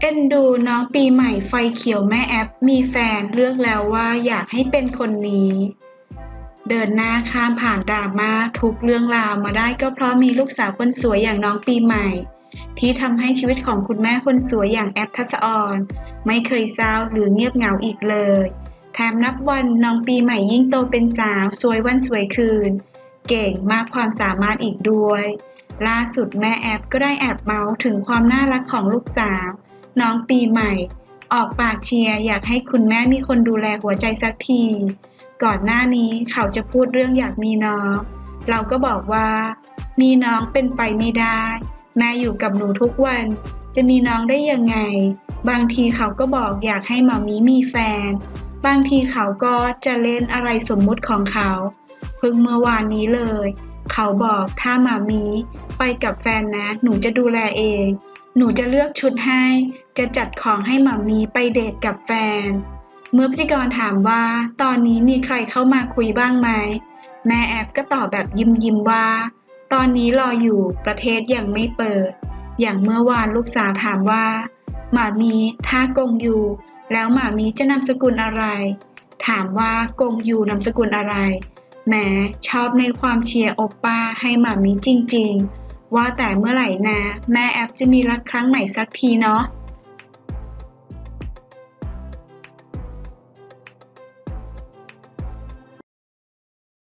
เอ็นดูน้องปีใหม่ไฟเขียวแม่แอปมีแฟนเลือกแล้วว่าอยากให้เป็นคนนี้ เดินหน้าข้ามผ่านดราม่าทุกเรื่องราวมาได้ก็เพราะมีลูกสาวคนสวยอย่างน้องปีใหม่ ที่ทำให้ชีวิตของคุณแม่คนสวยอย่างแอปทัศออนไม่เคยเศร้าหรือเงียบเหงาอีกเลย แถมนับวันน้องปีใหม่ยิ่งโตเป็นสาวสวยวันสวยคืน เก่งมากความสามารถอีกด้วย ล่าสุดแม่แอปก็ได้แอบเมาส์ถึงความน่ารักของลูกสาว น้องปีใหม่ ออกปากเชียร์อยากให้คุณแม่มีคนดูแลหัวใจสักที ก่อนหน้านี้เขาจะพูดเรื่องอยากมีน้อง เราก็บอกว่า มีน้องเป็นไปไม่ได้ แม่อยู่กับหนูทุกวัน จะมีน้องได้ยังไง บางทีเขาก็บอกอยากให้หมามีมีแฟน บางทีเขาก็จะเล่นอะไรสมมุติของเขา เพิ่งเมื่อวานนี้เลย เขาบอกถ้าหมามีไปกับแฟนนะ หนูจะดูแลเอง หนูจะเลือกชุดให้ จะจัดของให้หมามีไปเดทกับแฟน เมื่อพิธีกรถามว่า ตอนนี้มีใครเข้ามาคุยบ้างไหม แม่แอปก็ตอบแบบยิ้มยิ้มว่า ตอนนี้รออยู่ประเทศยังไม่เปิด อย่างเมื่อวานลูกสาวถามว่า หมามีถ้ากงอยู่ แล้วหมามีจะนามสกุลอะไร ถามว่ากงอยู่นามสกุลอะไร แหมชอบในความเชียร์โอปป้าให้หมามีจริง ๆ ว่าแต่เมื่อไหร่นะแม่แอปจะมีรักครั้งใหม่สักทีเนาะ